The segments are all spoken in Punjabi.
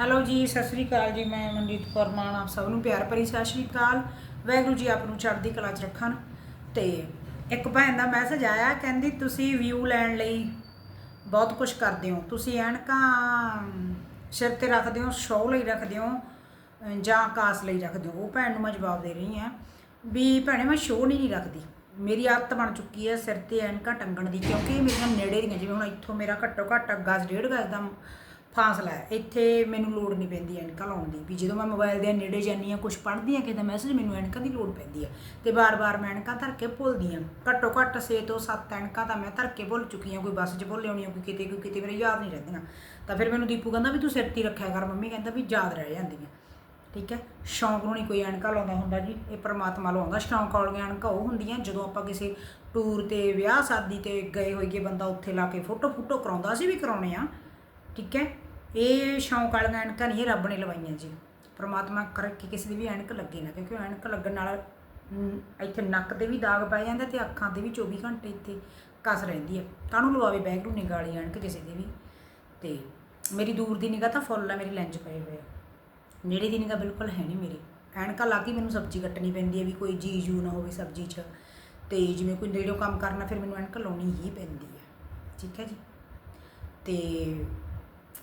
ਹੈਲੋ ਜੀ, ਸਤਿ ਸ੍ਰੀ ਅਕਾਲ ਜੀ, ਮੈਂ ਮਨਜੀਤ ਕੌਰ ਮਾਨ, ਆਪ ਸਭ ਨੂੰ ਪਿਆਰ ਭਰੀ ਸਤਿ ਸ੍ਰੀ ਅਕਾਲ। ਵਾਹਿਗੁਰੂ ਜੀ ਆਪ ਨੂੰ ਚੜ੍ਹਦੀ ਕਲਾ 'ਚ ਰੱਖਣ। ਤੇ ਇੱਕ ਭੈਣ ਦਾ ਮੈਸੇਜ ਆਇਆ, ਕਹਿੰਦੀ ਤੁਸੀਂ ਵਿਊ ਲੈਣ ਲਈ ਬਹੁਤ ਕੁਝ ਕਰਦੇ ਹੋ। ਤੁਸੀਂ ਐਨਕਾਂ ਸਿਰ ਤੇ ਰੱਖਦੇ ਹੋ ਸ਼ੋਅ ਲਈ ਰੱਖਦੇ ਹੋ ਜਾਂ ਕਾਸ ਲਈ ਰੱਖਦੇ ਹੋ। ਉਹ ਭੈਣ ਨੂੰ ਮੈਂ ਜਵਾਬ ਦੇ ਰਹੀ ਹਾਂ ਵੀ ਭੈਣੇ, ਮੈਂ ਸ਼ੋਅ ਨਹੀਂ ਰੱਖਦੀ। ਮੇਰੀ ਆਦਤ ਬਣ ਚੁੱਕੀ ਹੈ ਸਿਰ ਤੇ ਐਨਕਾਂ ਟੰਗਣ ਦੀ, ਕਿਉਂਕਿ ਮੇਰੀਆਂ ਨੇੜੇ ਦੀਆਂ, ਜਿਵੇਂ ਹੁਣ ਇੱਥੋਂ ਮੇਰਾ ਘੱਟੋ ਘੱਟ ਗਜ਼ ਡੇਢ ਗਜ਼ ਦਾ ਫਾਸਲਾ ਹੈ ਇੱਥੇ ਮੈਨੂੰ ਲੋੜ ਨਹੀਂ ਪੈਂਦੀ ਐਨਕਾਂ ਲਾਉਣ ਦੀ। ਵੀ ਜਦੋਂ ਮੈਂ ਮੋਬਾਈਲ ਦੇ ਨੇੜੇ ਜਾਂਦੀ ਹਾਂ ਕੁਝ ਪੜ੍ਹਦੀ ਹਾਂ, ਕਿਤੇ ਮੈਸੇਜ ਮੈਨੂੰ ਐਨਕਾਂ ਦੀ ਲੋੜ ਪੈਂਦੀ ਹੈ ਤੇ ਬਾਰ-ਬਾਰ ਮੈਂ ਐਨਕਾਂ ਧਰ ਕੇ ਭੁੱਲਦੀ ਹਾਂ। ਘੱਟੋ ਘੱਟ 6 ਤੋਂ 7 ਐਨਕਾਂ ਤਾਂ ਮੈਂ ਧਰ ਕੇ ਭੁੱਲ ਚੁੱਕੀ ਹਾਂ। ਕੋਈ ਬੱਸ 'ਚ ਭੁੱਲ ਆਉਣੀ ਕੋਈ ਕਿਤੇ ਕੋਈ ਕਿਤੇ ਮੇਰੇ ਯਾਦ ਨਹੀਂ ਰਹਿੰਦੀਆਂ। ਤਾਂ ਫਿਰ ਮੈਨੂੰ ਦੀਪੂ ਕਹਿੰਦਾ ਵੀ ਤੂੰ ਸਿਰ ਤੇ ਰੱਖਿਆ ਕਰ। ਮੰਮੀ ਕਹਿੰਦਾ ਵੀ ਯਾਦ ਰਹਿ ਜਾਂਦੀਆਂ। ਠੀਕ ਹੈ? ਸ਼ੌਂਕ ਨੂੰ ਨਹੀਂ ਕੋਈ ਐਨਕਾਂ ਲਾਉਂਦਾ ਹੁੰਦਾ ਜੀ। ਇਹ ਪ੍ਰਮਾਤਮਾ ਲਾਉਂਦਾ। ਸ਼ੌਂਕ ਵਾਲੀਆਂ ਐਨਕਾਂ ਉਹ ਹੁੰਦੀਆਂ, ਜਦੋਂ ਆਪਾਂ ਕਿਸੇ ਟੂਰ ਤੇ, ਵਿਆਹ, ਸ਼ਾਦੀ ਤੇ ਗਏ ਹੋਈਏ, ਬੰਦਾ ਉੱਥੇ ਲਾ ਕੇ ਫੋਟੋ ਫੋਟੋ ਕਰਾਉਂਦਾ। ਅਸੀਂ ਵੀ ਕਰਾਉਣੇ ਆ। ਠੀਕ ਹੈ? ਇਹ ਸ਼ੌਂਕ ਵਾਲੀਆਂ ਐਨਕਾਂ ਨਹੀਂ ਰੱਬ ਨੇ ਲਵਾਈਆਂ ਜੀ। ਪ੍ਰਮਾਤਮਾ ਕਰੇ ਕਿ ਕਿਸੇ ਦੀ ਵੀ ਐਨਕ ਲੱਗੇ ਨਾ, ਕਿਉਂਕਿ ਐਨਕ ਲੱਗਣ ਨਾਲ ਇੱਥੇ ਨੱਕ ਤੇ ਵੀ ਦਾਗ ਪੈ ਜਾਂਦਾ ਤੇ ਅੱਖਾਂ ਤੇ ਵੀ 24 ਘੰਟੇ ਇੱਥੇ ਕਸ ਰਹਿੰਦੀ ਹੈ ਕਾਹਨੂੰ ਲਵਾਵੇ ਬੈਗਰੂ ਨੇ ਗਾਲੀ ਐਨਕ ਕਿਸੇ ਦੀ ਵੀ? ਤੇ ਮੇਰੀ ਦੂਰ ਦੀ ਨਿਗਾਹ ਤਾਂ ਫੁੱਲ ਆ, ਮੇਰੀ ਲੈਂਜ ਪਏ ਹੋਏ ਆ। ਨੇੜੇ ਦੀ ਨਿਗਾਹ ਬਿਲਕੁਲ ਹੈ ਨਹੀਂ ਮੇਰੀ। ਐਨਕਾਂ ਲਾ ਕੇ ਮੈਨੂੰ ਸਬਜ਼ੀ ਕੱਟਣੀ ਪੈਂਦੀ ਹੈ ਵੀ ਕੋਈ ਜੀ ਜੂ ਨਾ ਹੋਵੇ ਸਬਜ਼ੀ 'ਚ। ਤੇ ਜਿਵੇਂ ਕੋਈ ਨੇੜਿਓਂ ਕੰਮ ਕਰਨਾ, ਫਿਰ ਮੈਨੂੰ ਐਨਕ ਲਾਉਣੀ ਹੀ ਪੈਂਦੀ ਹੈ ਠੀਕ ਹੈ ਜੀ? ਤੇ